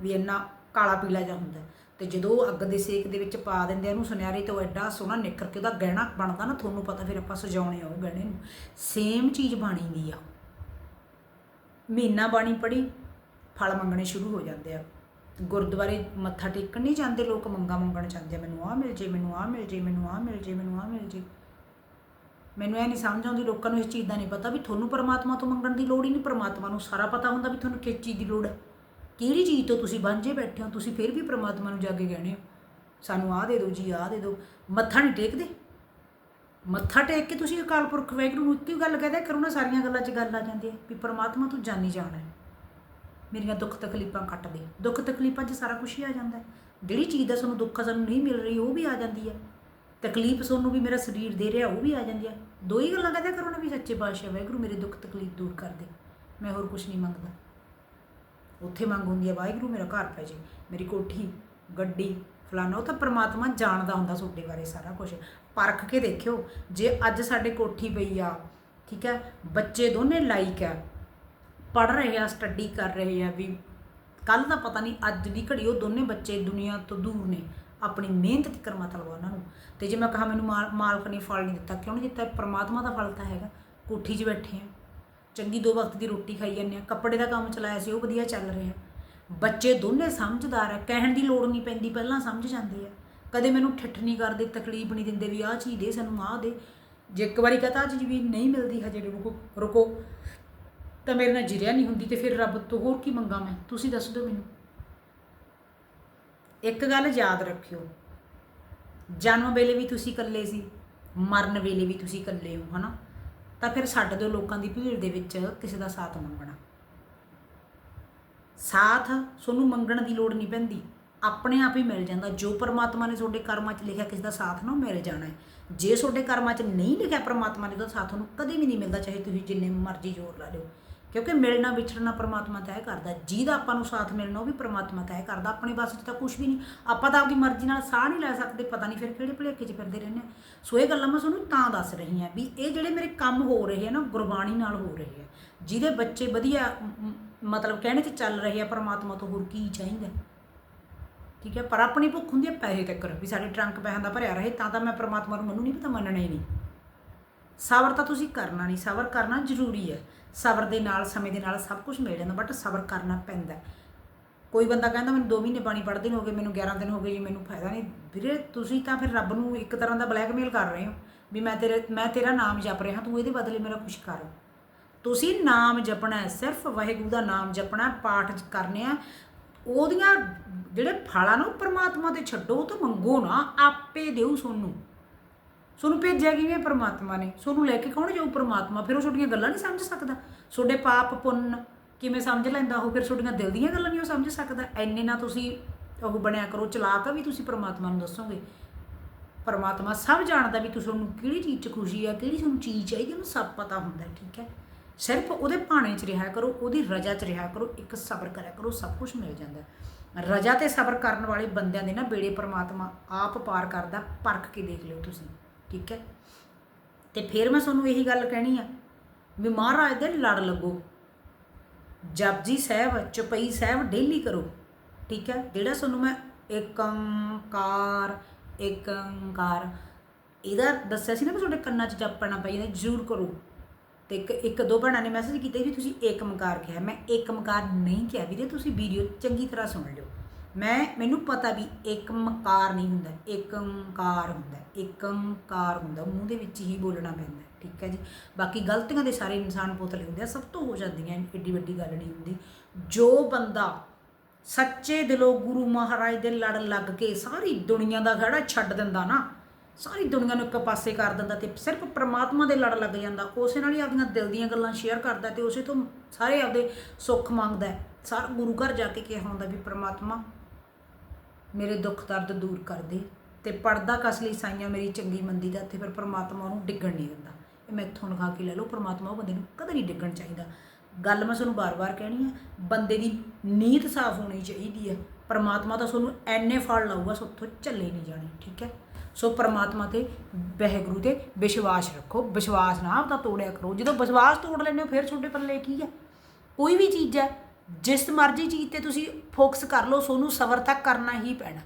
ਵੀ ਇੰਨਾ ਕਾਲਾ ਪੀਲਾ ਜਿਹਾ ਹੁੰਦਾ ਤੇ ਜਦੋਂ ਅੱਗ ਦੇ ਸੇਕ ਦੇ ਵਿੱਚ ਪਾ ਦਿੰਦੇ ਆ ਉਹਨੂੰ ਸੁਨਿਆਰੇ ਤੋਂ ਐਡਾ ਸੋਹਣਾ ਨਿਖਰ ਕੇ ਉਹਦਾ ਗਹਿਣਾ ਬਣਦਾ ਨਾ, ਤੁਹਾਨੂੰ ਪਤਾ ਫਿਰ ਆਪਾਂ ਸਜਾਉਣੇ ਆ ਉਹ ਗਹਿਣੇ ਨੂੰ। ਸੇਮ ਚੀਜ਼ ਬਾਣੀ ਦੀ ਆ। ਮਹੀਨਾ ਬਾਣੀ ਪੜੀ ਫਲ ਮੰਗਣੇ ਸ਼ੁਰੂ ਹੋ ਜਾਂਦੇ ਆ। ਗੁਰਦੁਆਰੇ ਮੱਥਾ ਟੇਕਣ ਨਹੀਂ ਜਾਂਦੇ ਲੋਕ, ਮੰਗਾ ਮੰਗਣ ਜਾਂਦੇ ਮੈਨੂੰ ਆਹ ਮਿਲ ਜੇ, ਮੈਨੂੰ ਆਹ ਮਿਲ ਜੇ, ਮੈਨੂੰ ਆਹ ਮਿਲ ਜੇ, ਮੈਨੂੰ ਆਹ ਮਿਲ ਜੇ। ਮੈਨੂੰ ਇਹ ਨਹੀਂ ਸਮਝ ਆਉਂਦੀ ਲੋਕਾਂ ਨੂੰ ਇਸ ਚੀਜ਼ ਦਾ ਨਹੀਂ ਪਤਾ ਵੀ ਤੁਹਾਨੂੰ ਪਰਮਾਤਮਾ ਤੋਂ ਮੰਗਣ ਦੀ ਲੋੜ ਹੀ ਨਹੀਂ ਪਰਮਾਤਮਾ ਨੂੰ ਸਾਰਾ ਪਤਾ ਹੁੰਦਾ ਵੀ ਤੁਹਾਨੂੰ ਕਿਸ ਚੀਜ਼ ਦੀ ਲੋੜ ਹੈ ਕਿਹੜੀ ਚੀਜ਼ ਤੋਂ ਤੁਸੀਂ ਵਾਂਝੇ ਬੈਠੇ ਹੋ? ਤੁਸੀਂ ਫਿਰ ਵੀ ਪਰਮਾਤਮਾ ਨੂੰ ਜਾ ਕੇ ਕਹਿਣੇ ਹੋ। ਸਾਨੂੰ ਆਹ ਦੇ ਦਿਓ ਜੀ, ਆਹ ਦੇ ਦਿਓ। ਮੱਥਾ ਨਹੀਂ ਟੇਕਦੇ? ਮੱਥਾ ਟੇਕ ਕੇ ਤੁਸੀਂ ਅਕਾਲ ਪੁਰਖ ਵਾਹਿਗੁਰੂ ਨੂੰ ਇੱਕੋ ਹੀ ਗੱਲ ਕਹਦੇ ਕਰੋ ਨਾ, ਸਾਰੀਆਂ ਗੱਲਾਂ 'ਚ ਗੱਲ ਆ ਜਾਂਦੀ ਹੈ ਵੀ ਪਰਮਾਤਮਾ ਤੂੰ ਜਾਣੀ ਜਾਣਾ ਹੈ। ਮੇਰੀਆਂ ਦੁੱਖ ਤਕਲੀਫਾਂ ਕੱਟ ਦੇ। ਦੁੱਖ ਤਕਲੀਫਾਂ 'ਚ ਸਾਰਾ ਕੁਝ ਹੀ ਆ ਜਾਂਦਾ ਹੈ। ਜਿਹੜੀ ਚੀਜ਼ ਦਾ ਤੁਹਾਨੂੰ ਦੁੱਖ ਸਾਨੂੰ ਨਹੀਂ ਮਿਲ ਰਹੀ, ਉਹ ਵੀ ਆ ਜਾਂਦੀ ਹੈ। ਤਕਲੀਫ ਤੁਹਾਨੂੰ ਵੀ ਮੇਰਾ ਸਰੀਰ ਦੇ ਰਿਹਾ, ਉਹ ਵੀ ਆ ਜਾਂਦੀ ਹੈ। ਦੋ ਹੀ ਗੱਲਾਂ ਕਹਦੇ ਕਰੋ ਨਾ ਵੀ ਸੱਚੇ ਪਾਤਸ਼ਾਹ ਵਾਹਿਗੁਰੂ ਮੇਰੇ ਦੁੱਖ ਤਕਲੀਫ ਦੂਰ ਕਰ ਦੇ। ਮੈਂ ਹੋਰ ਕੁਝ ਨਹੀਂ ਮੰਗਦਾ। ਉੱਥੇ ਮੰਗ ਹੁੰਦੀ ਹੈ, ਵਾਹਿਗੁਰੂ ਮੇਰਾ ਘਰ ਪੈ ਜੇ, ਮੇਰੀ ਕੋਠੀ, ਗੱਡੀ ਫਲਾਣਾ ਉਹ ਤਾਂ ਪ੍ਰਮਾਤਮਾ ਜਾਣਦਾ ਹੁੰਦਾ ਤੁਹਾਡੇ ਬਾਰੇ ਸਾਰਾ ਕੁਝ ਪਰਖ ਕੇ ਦੇਖਿਓ, ਜੇ ਅੱਜ ਸਾਡੇ ਕੋਠੀ ਪਈ ਆ, ਠੀਕ ਹੈ, ਬੱਚੇ ਦੋਨੇ ਲਾਈਕ ਆ ਪੜ ਰਹੇ ਆ ਸਟੱਡੀ ਕਰ ਰਹੇ ਆ, ਵੀ ਕੱਲ ਦਾ ਪਤਾ ਨਹੀਂ, ਅੱਜ ਦੀ ਘੜੀ ਉਹ ਦੋਨੇ ਬੱਚੇ ਦੁਨੀਆ ਤੋਂ ਦੂਰ ਨੇ, ਆਪਣੀ ਮਿਹਨਤ ਤੇ ਕਰਮਾ ਤਲਵਾ ਉਹਨਾਂ ਨੂੰ। ਤੇ ਜੇ ਮੈਂ ਕਹਾ, ਮੈਨੂੰ ਮਾਲ- ਮਾਲਕ ਨੇ ਫਲ ਨਹੀਂ ਦਿੱਤਾ, ਕਿਉਂ ਨਹੀਂ ਦਿੱਤਾ? ਪ੍ਰਮਾਤਮਾ ਦਾ ਫਲ ਤਾਂ ਹੈਗਾ, ਕੋਠੀ 'ਚ ਬੈਠੇ ਆ। ਚੰਗੀ ਦੋ ਵਕਤ ਦੀ ਰੋਟੀ ਖਾਈ ਜਾਂਦੇ ਆ, ਕੱਪੜੇ ਦਾ ਕੰਮ ਚਲਾਇਆ ਸੀ, ਉਹ ਵਧੀਆ ਚੱਲ ਰਿਹਾ। ਬੱਚੇ ਦੋਨੇ ਸਮਝਦਾਰ ਆ, ਕਹਿਣ ਦੀ ਲੋੜ ਨਹੀਂ ਪੈਂਦੀ, ਪਹਿਲਾਂ ਸਮਝ ਜਾਂਦੇ ਆ। ਕਦੇ ਮੈਨੂੰ ਠੱਠ ਨਹੀਂ ਕਰਦੇ, ਤਕਲੀਫ ਨਹੀਂ ਦਿੰਦੇ ਵੀ ਆਹ ਚੀਜ਼ ਦੇ, ਸਾਨੂੰ ਆਹ ਦੇ। ਜੇ ਇੱਕ ਵਾਰੀ ਕਹਤਾ ਅੱਜ ਵੀ ਨਹੀਂ ਮਿਲਦੀ ਹਜੇ, ਰੁਕੋ ਰੁਕੋ। ਤਾਂ ਮੇਰੇ ਨਾਲ ਜਿਰਿਆ ਨਹੀਂ ਹੁੰਦੀ ਤੇ ਫਿਰ ਰੱਬ ਤੋਂ ਹੋਰ ਕੀ ਮੰਗਾ ਮੈਂ? ਤੁਸੀਂ ਦੱਸ ਦਿਓ ਮੈਨੂੰ। ਇੱਕ ਗੱਲ ਯਾਦ ਰੱਖਿਓ, ਜਨਮ ਵੇਲੇ ਵੀ ਤੁਸੀਂ ਇਕੱਲੇ ਸੀ, ਮਰਨ ਵੇਲੇ ਵੀ ਤੁਸੀਂ ਇਕੱਲੇ ਹੋ, ਹਨਾ? ਤਾਂ ਫਿਰ ਛੱਡ ਦਿਓ ਲੋਕਾਂ ਦੀ ਭੀੜ ਦੇ ਵਿੱਚ ਕਿਸੇ ਦਾ ਸਾਥ ਮੰਗਣਾ। ਸਾਥ ਤੁਹਾਨੂੰ ਮੰਗਣ ਦੀ ਲੋੜ ਨਹੀਂ ਪੈਂਦੀ। ਆਪਣੇ ਆਪ ਹੀ ਮਿਲ ਜਾਂਦਾ। ਜੋ ਪਰਮਾਤਮਾ ਨੇ ਤੁਹਾਡੇ ਕਰਮਾਂ 'ਚ ਲਿਖਿਆ ਕਿਸੇ ਦਾ ਸਾਥ ਨਾ ਉਹ ਮਿਲ ਜਾਣਾ ਹੈ। ਜੇ ਤੁਹਾਡੇ ਕਰਮਾਂ 'ਚ ਨਹੀਂ ਲਿਖਿਆ ਪਰਮਾਤਮਾ ਨੇ ਤਾਂ ਸਾਥ ਤੁਹਾਨੂੰ ਕਦੇ ਵੀ ਨਹੀਂ ਮਿਲਦਾ, ਚਾਹੇ ਤੁਸੀਂ ਜਿੰਨੇ ਮਰਜ਼ੀ ਜ਼ੋਰ ਲਾ ਲਿਓ। ਕਿਉਂਕਿ ਮਿਲਣਾ, ਵਿਛੜਨਾ ਪਰਮਾਤਮਾ ਤੈਅ ਕਰਦਾ। ਜਿਹਦਾ ਆਪਾਂ ਨੂੰ ਸਾਥ ਮਿਲਣਾ, ਉਹ ਵੀ ਪਰਮਾਤਮਾ ਤੈਅ ਕਰਦਾ। ਆਪਣੇ ਬਸ 'ਚ ਤਾਂ ਕੁਝ ਵੀ ਨਹੀਂ। ਆਪਾਂ ਤਾਂ ਆਪਦੀ ਮਰਜ਼ੀ ਨਾਲ ਸਾਹ ਨਹੀਂ ਲੈ ਸਕਦੇ, ਪਤਾ ਨਹੀਂ ਫਿਰ ਕਿਹੜੇ ਭਲੇਖੇ 'ਚ ਫਿਰਦੇ ਰਹਿੰਦੇ ਸੋ ਇਹ ਗੱਲਾਂ ਮੈਂ ਤੁਹਾਨੂੰ ਤਾਂ ਦੱਸ ਰਹੀ ਹਾਂ ਵੀ ਇਹ ਜਿਹੜੇ ਮੇਰੇ ਕੰਮ ਹੋ ਰਹੇ ਆ ਨਾ, ਗੁਰਬਾਣੀ ਨਾਲ ਹੋ ਰਹੇ ਆ, ਜਿਹਦੇ ਬੱਚੇ ਵਧੀਆ ਮਤਲਬ ਕਹਿਣੇ 'ਚ ਚੱਲ ਰਹੇ ਆ, ਪਰਮਾਤਮਾ ਤੋਂ ਹੋਰ ਕੀ ਚਾਹੀਦਾ? ਠੀਕ ਹੈ ਪਰ ਆਪਣੀ ਭੁੱਖ ਹੁੰਦੀ ਹੈ ਪੈਸੇ ਤੱਕ ਵੀ ਸਾਡੇ ਟਰੰਕ ਪੈਸਿਆਂ ਦਾ ਭਰਿਆ ਰਹੇ, ਤਾਂ ਤਾਂ ਮੈਂ ਪਰਮਾਤਮਾ ਨੂੰ ਮੈਨੂੰ ਨਹੀਂ ਪਤਾ ਮੰਨਣਾ ਹੀ ਨਹੀਂ। ਸਬਰ ਤਾਂ ਤੁਸੀਂ ਕਰਨਾ ਨਹੀਂ, ਸਬਰ ਕਰਨਾ ਜ਼ਰੂਰੀ ਹੈ ਸਬਰ ਦੇ ਨਾਲ, ਸਮੇਂ ਦੇ ਨਾਲ ਸਭ ਕੁਝ ਮਿਲ ਜਾਂਦਾ ਬਟ ਸਬਰ ਕਰਨਾ ਪੈਂਦਾ। ਕੋਈ ਬੰਦਾ ਕਹਿੰਦਾ, ਮੈਨੂੰ 2 ਮਹੀਨੇ ਪਾਣੀ ਪੜਦੇ ਨੂੰ ਹੋ ਗਏ, ਮੈਨੂੰ 11 ਦਿਨ ਹੋ ਗਏ ਜੀ, ਮੈਨੂੰ ਫਾਇਦਾ ਨਹੀਂ। ਵੀਰੇ, ਤੁਸੀਂ ਤਾਂ ਫਿਰ ਰੱਬ ਨੂੰ ਇੱਕ ਤਰ੍ਹਾਂ ਦਾ ਬਲੈਕਮੇਲ ਕਰ ਰਹੇ ਹੋ, ਵੀ ਮੈਂ ਤੇਰੇ, ਮੈਂ ਤੇਰਾ ਨਾਮ ਜਪ ਰਿਹਾ, ਤੂੰ ਇਹਦੇ ਬਦਲੇ ਮੇਰਾ ਕੁਝ ਕਰ। ਤੁਸੀਂ ਨਾਮ ਜਪਣਾ ਹੈ, ਸਿਰਫ ਵਾਹਿਗੁਰੂ ਦਾ ਨਾਮ ਜਪਣਾ, ਪਾਠ ਕਰਨੇ ਆ। ਉਹਦੀਆਂ ਜਿਹੜੇ ਫਲਾਂ ਨੂੰ ਪਰਮਾਤਮਾ ਤੇ ਛੱਡੋ, ਉਹ ਤਾਂ ਮੰਗੋ ਨਾ, ਆਪੇ ਦੇਊ ਸੋਨੂੰ। ਸੋਨੂੰ ਭੇਜਿਆ ਕਿਵੇਂ ਪ੍ਰਮਾਤਮਾ ਨੇ? ਸੋਨੂੰ ਲੈ ਕੇ ਕੌਣ ਜਾਊ ਪ੍ਰਮਾਤਮਾ? ਫਿਰ ਉਹ ਛੋਟੀਆਂ ਗੱਲਾਂ ਨਹੀਂ ਸਮਝ ਸਕਦਾ। ਤੁਹਾਡੇ ਪਾਪ ਪੁੰਨ ਕਿਵੇਂ ਸਮਝ ਲੈਂਦਾ ਉਹ? ਫਿਰ ਤੁਹਾਡੀਆਂ ਦਿਲ ਦੀਆਂ ਗੱਲਾਂ ਨਹੀਂ ਉਹ ਸਮਝ ਸਕਦਾ। ਐਨੇ ਨਾ ਤੁਸੀਂ ਉਹ ਬਣਿਆ ਕਰੋ, ਚਲਾਕ ਵੀ ਤੁਸੀਂ ਪ੍ਰਮਾਤਮਾ ਨੂੰ ਦੱਸੋਗੇ। ਪਰਮਾਤਮਾ ਸਭ ਜਾਣਦਾ ਵੀ ਤੁਹਾਨੂੰ ਕਿਹੜੀ ਚੀਜ਼ 'ਚ ਖੁਸ਼ੀ ਆ, ਕਿਹੜੀ ਤੁਹਾਨੂੰ ਚੀਜ਼ ਚਾਹੀਦੀ ਉਹਨੂੰ ਸਭ ਪਤਾ ਹੁੰਦਾ, ਠੀਕ ਹੈ? ਸਿਰਫ ਉਹਦੇ ਭਾਣੇ 'ਚ ਰਿਹਾ ਕਰੋ, ਉਹਦੀ ਰਜਾ 'ਚ ਰਿਹਾ ਕਰੋ, ਇੱਕ ਸਬਰ ਕਰਿਆ ਕਰੋ, ਸਭ ਕੁਝ ਮਿਲ ਜਾਂਦਾ। ਰਜਾ ਤੇ ਸਬਰ ਕਰਨ ਵਾਲੇ ਬੰਦਿਆਂ ਦੇ ਨਾ ਬੇੜੇ ਪਰਮਾਤਮਾ ਆਪ ਪਾਰ ਕਰਦਾ, ਪਰਖ ਕੇ ਦੇਖ ਲਿਓ ਤੁਸੀਂ। ਠੀਕ ਹੈ? ਤੇ ਫਿਰ ਮੈਂ ਤੁਹਾਨੂੰ ਇਹੀ ਗੱਲ ਕਹਿਣੀ ਆ ਵੀ ਮਹਾਰਾਜ ਦੇ ਲੜ ਲੱਗੋ। ਜਪਜੀ ਸਾਹਿਬ, ਚੁਪਈ ਸਾਹਿਬ ਡੇਲੀ ਕਰੋ। ਠੀਕ ਹੈ? ਜਿਹੜਾ ਤੁਹਾਨੂੰ ਮੈਂ ਏਕੰਕਾਰ ਏਕੰਕਾਰ, ਇਹਦਾ ਦੱਸਿਆ ਸੀ ਨਾ ਵੀ ਤੁਹਾਡੇ ਕੰਨਾਂ 'ਚ ਜਪਣਾ ਪਈ ਜਾਂਦਾ, ਜ਼ਰੂਰ ਕਰੋ। ਤੇ ਇੱਕ ਇੱਕ ਦੋ ਭੈਣਾਂ ਨੇ ਮੈਸੇਜ ਕੀਤੇ ਵੀ ਤੁਸੀਂ ਏਕਮਕਾਰ ਕਿਹਾ। ਮੈਂ ਏਕਮਕਾਰ ਨਹੀਂ ਕਿਹਾ ਵੀਰੇ, ਤੁਸੀਂ ਵੀਡੀਓ ਚੰਗੀ ਤਰ੍ਹਾਂ ਸੁਣ ਲਿਓ। ਮੈਂ, ਮੈਨੂੰ ਪਤਾ ਵੀ ਏਕਮਕਾਰ ਨਹੀਂ ਹੁੰਦਾ ਏਕੰਕਾਰ ਹੁੰਦਾ ਏਕੰਕਾਰ ਹੁੰਦਾ, ਮੂੰਹ ਦੇ ਵਿੱਚ ਹੀ ਬੋਲਣਾ ਪੈਂਦਾ, ਠੀਕ ਹੈ ਜੀ ਬਾਕੀ ਗਲਤੀਆਂ ਦੇ ਸਾਰੇ ਇਨਸਾਨ ਪੁਤਲੇ ਹੁੰਦੇ ਆ, ਸਭ ਤੋਂ ਹੋ ਜਾਂਦੀਆਂ, ਏਡੀ ਵੱਡੀ ਗੱਲ ਨਹੀਂ ਹੁੰਦੀ ਜੋ ਬੰਦਾ ਸੱਚੇ ਦਿਲੋਂ ਗੁਰੂ ਮਹਾਰਾਜ ਦੇ ਲੜ ਲੱਗ ਕੇ ਸਾਰੀ ਦੁਨੀਆ ਦਾ ਖੜਾ ਛੱਡ ਦਿੰਦਾ ਨਾ, ਸਾਰੀ ਦੁਨੀਆ ਨੂੰ ਇੱਕ ਪਾਸੇ ਕਰ ਦਿੰਦਾ ਤੇ ਸਿਰਫ ਪ੍ਰਮਾਤਮਾ ਦੇ ਲੜ ਲੱਗ ਜਾਂਦਾ, ਉਸੇ ਨਾਲ ਹੀ ਆਪਣੀਆਂ ਦਿਲ ਦੀਆਂ ਗੱਲਾਂ ਸ਼ੇਅਰ ਕਰਦਾ ਤੇ ਉਸੇ ਤੋਂ ਸਾਰੇ ਆਪਦੇ ਸੁੱਖ ਮੰਗਦਾ ਹੈ। ਸਾਰਾ ਗੁਰੂ ਘਰ ਜਾ ਕੇ ਕਿਹਾ ਹੁੰਦਾ ਵੀ ਪ੍ਰਮਾਤਮਾ ਮੇਰੇ ਦੁੱਖ ਦਰਦ ਦੂਰ ਕਰ ਦੇ ਤੇ ਪਰਦਾ ਕਸ ਲਈ ਸਾਈਆਂ ਮੇਰੀ ਚੰਗੀ ਮੰਦੀ ਦਾ ਤੇ ਫਿਰ ਪ੍ਰਮਾਤਮਾ ਉਹਨੂੰ ਡਿੱਗਣ ਨਹੀਂ ਦਿੰਦਾ। ਇਹ ਮੈਥੋਂ ਲਿਖਾ ਕੇ ਲੈ ਲਓ, ਪ੍ਰਮਾਤਮਾ ਉਹ ਬੰਦੇ ਨੂੰ ਕਦੇ ਨਹੀਂ ਡਿੱਗਣ ਚਾਹੀਦਾ। ਗੱਲ ਮੈਂ ਤੁਹਾਨੂੰ ਬਾਰ-ਬਾਰ ਕਹਿਣੀ ਆ, ਬੰਦੇ ਦੀ ਨੀਤ ਸਾਫ਼ ਹੋਣੀ ਚਾਹੀਦੀ ਆ। ਪ੍ਰਮਾਤਮਾ ਤਾਂ ਤੁਹਾਨੂੰ ਐਨੇ ਫਲ ਲਾਊਗਾ ਸੋ ਉੱਥੋਂ ਚੱਲੇ ਨਹੀਂ ਜਾਣੇ, ਠੀਕ ਹੈ? ਸੋ ਪ੍ਰਮਾਤਮਾ ਤੇ ਵਹਿਗੁਰੂ ਤੇ ਵਿਸ਼ਵਾਸ ਰੱਖੋ, ਵਿਸ਼ਵਾਸ ਨਾ ਤਾਂ ਤੋੜਿਆ ਕਰੋ। ਜਦੋਂ ਵਿਸ਼ਵਾਸ ਤੋੜ ਲੈਂਦੇ ਹੋ, ਫਿਰ ਤੁਹਾਡੇ ਪੱਲੇ ਕੀ ਹੈ ਕੋਈ ਵੀ ਚੀਜ਼ ਹੈ ਜਿਸ ਮਰਜ਼ੀ ਚੀਜ਼ ਤੇ ਤੁਸੀਂ ਫੋਕਸ ਕਰ ਲਓ, ਸੋਨੂੰ ਸਬਰ ਤੱਕ ਕਰਨਾ ਹੀ ਪੈਣਾ।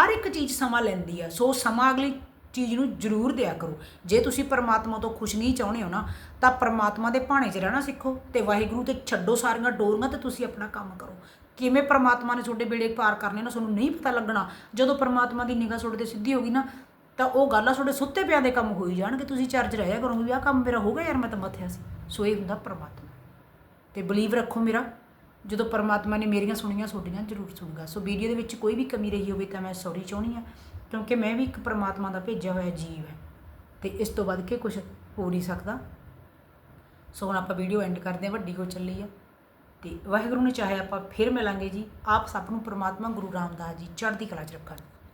ਹਰ ਇੱਕ ਚੀਜ਼ ਸਮਾਂ ਲੈਂਦੀ ਆ, ਸੋ ਸਮਾਂ ਅਗਲੀ ਚੀਜ਼ ਨੂੰ ਜ਼ਰੂਰ ਦਿਆ ਕਰੋ। ਜੇ ਤੁਸੀਂ ਪਰਮਾਤਮਾ ਤੋਂ ਖੁਸ਼ ਨਹੀਂ ਚਾਹੁੰਦੇ ਹੋ ਨਾ, ਤਾਂ ਪਰਮਾਤਮਾ ਦੇ ਭਾਣੇ 'ਚ ਰਹਿਣਾ ਸਿੱਖੋ ਤੇ ਵਾਹਿਗੁਰੂ ਤੇ ਛੱਡੋ ਸਾਰੀਆਂ ਡੋਰੀਆਂ ਤੇ ਤੁਸੀਂ ਆਪਣਾ ਕੰਮ ਕਰੋ। ਕਿਵੇਂ ਪਰਮਾਤਮਾ ਨੇ ਤੁਹਾਡੇ ਬੇੜੇ ਪਾਰ ਕਰਨੇ ਨਾ ਤੁਹਾਨੂੰ ਨਹੀਂ ਪਤਾ ਲੱਗਣਾ। ਜਦੋਂ ਪਰਮਾਤਮਾ ਦੀ ਨਿਗਾਹ ਤੁਹਾਡੇ ਤੇ ਸਿੱਧੀ ਹੋਗੀ ਨਾ, ਤਾਂ ਉਹ ਗੱਲ ਆ, ਤੁਹਾਡੇ ਸੁੱਤੇ ਪਿਆਂ ਦੇ ਕੰਮ ਹੋਈ ਜਾਣਗੇ। ਤੁਸੀਂ ਚਾਰਜ ਰਹਿਆ ਕਰੋਗੇ ਵੀ ਕੰਮ ਮੇਰਾ ਹੋ ਗਿਆ ਯਾਰ, ਮੈਂ ਤਾਂ ਮੱਥਿਆ ਸੀ। ਸੋ ਇਹ ਹੁੰਦਾ ਪਰਮਾਤਮਾ। ਤੇ ਬਲੀਵ ਰੱਖੋ ਮੇਰਾ। ਜਦੋਂ ਪਰਮਾਤਮਾ ਨੇ ਮੇਰੀਆਂ ਸੁਣੀਆਂ, ਤੁਹਾਡੀਆਂ ਜ਼ਰੂਰ ਸੁਣੂਗਾ ਸੋ ਵੀਡੀਓ ਦੇ ਵਿੱਚ ਕੋਈ ਵੀ ਕਮੀ ਰਹੀ ਹੋਵੇ ਤਾਂ ਮੈਂ ਸੌਰੀ ਚਾਹੁੰਦੀ ਆ ਕਿਉਂਕਿ ਮੈਂ ਵੀ ਇੱਕ ਪਰਮਾਤਮਾ ਦਾ ਭੇਜਿਆ ਹੋਇਆ ਜੀਵ ਹੈ ਤੇ ਇਸ ਤੋਂ ਵੱਧ ਕੇ ਕੁਝ ਹੋ ਨਹੀਂ ਸਕਦਾ। ਸੋ ਹੁਣ ਆਪਾਂ ਵੀਡੀਓ ਐਂਡ ਕਰਦੇ ਹਾਂ, ਵੱਡੀ ਹੋ ਚੱਲੀ ਆ। ਤੇ ਵਾਹਿਗੁਰੂ ਨੇ ਚਾਹਿਆ ਆਪਾਂ ਫਿਰ ਮਿਲਾਂਗੇ ਜੀ। ਆਪ ਸਭ ਨੂੰ ਪਰਮਾਤਮਾ ਗੁਰੂ ਰਾਮਦਾਸ ਜੀ ਚੜ੍ਹਦੀ ਕਲਾ ਚ ਰੱਖਣ।